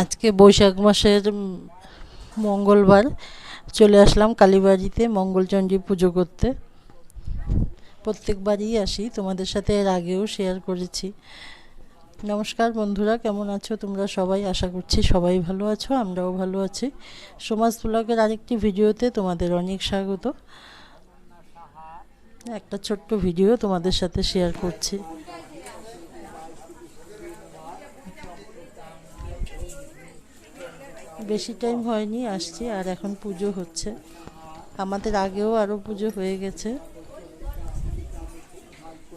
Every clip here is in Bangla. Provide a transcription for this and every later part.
আজকে বৈশাখ মাসের মঙ্গলবার চলে আসলাম কালীবাড়িতে মঙ্গলচণ্ডী পুজো করতে। প্রত্যেকবারই আসি, তোমাদের সাথে এর আগেও শেয়ার করেছি। নমস্কার বন্ধুরা, কেমন আছো? তোমরা সবাই, আশা করছি সবাই ভালো আছো, আমরাও ভালো আছি। সমাজ ব্লগের আরেকটি ভিডিওতে তোমাদের অনেক স্বাগত। একটা ছোট্ট ভিডিও তোমাদের সাথে শেয়ার করছি। বেশি টাইম হয়নি, আসছি, আর এখন পুজো হচ্ছে। আমাদের আগেও আরও পুজো হয়ে গেছে।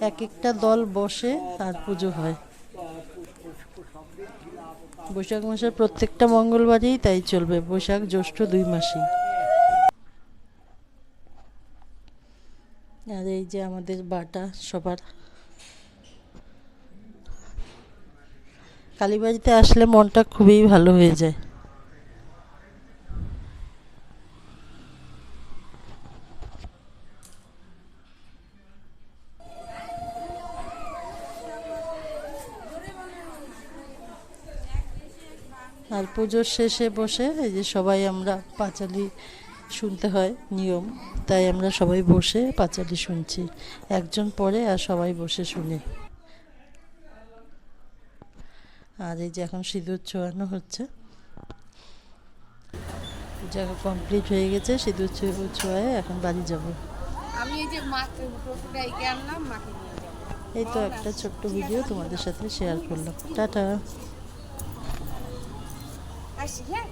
এক একটা দল বসে, আর পুজো হয়। বৈশাখ মাসের প্রত্যেকটা মঙ্গলবারেই তাই চলবে, বৈশাখ জ্যৈষ্ঠ দুই মাসেই। আর এই যে আমাদের বাটা সবার। কালীবাড়িতে আসলে মনটা খুবই ভালো হয়ে যায়। আর পুজোর শেষে বসে এই যে সবাই আমরা পাঁচালি শুনতে হয় নিয়ম। তাই আমরা সবাই বসে পাঁচালি শুনছি। একজন পরে আর সবাই বসে শুনে। আর এই যে এখন সিঁদুর ছোঁয়ানো হচ্ছে। পূজা কমপ্লিট হয়ে গেছে সিঁদুর ছোঁয়ায় এখন বাড়ি যাব। আমি এই যে মাকে টোটোটা আনলাম মাকে এই তো একটা ছোট্ট ভিডিও তোমাদের সাথে শেয়ার করলাম। টাটা। আসি হ্যাঁ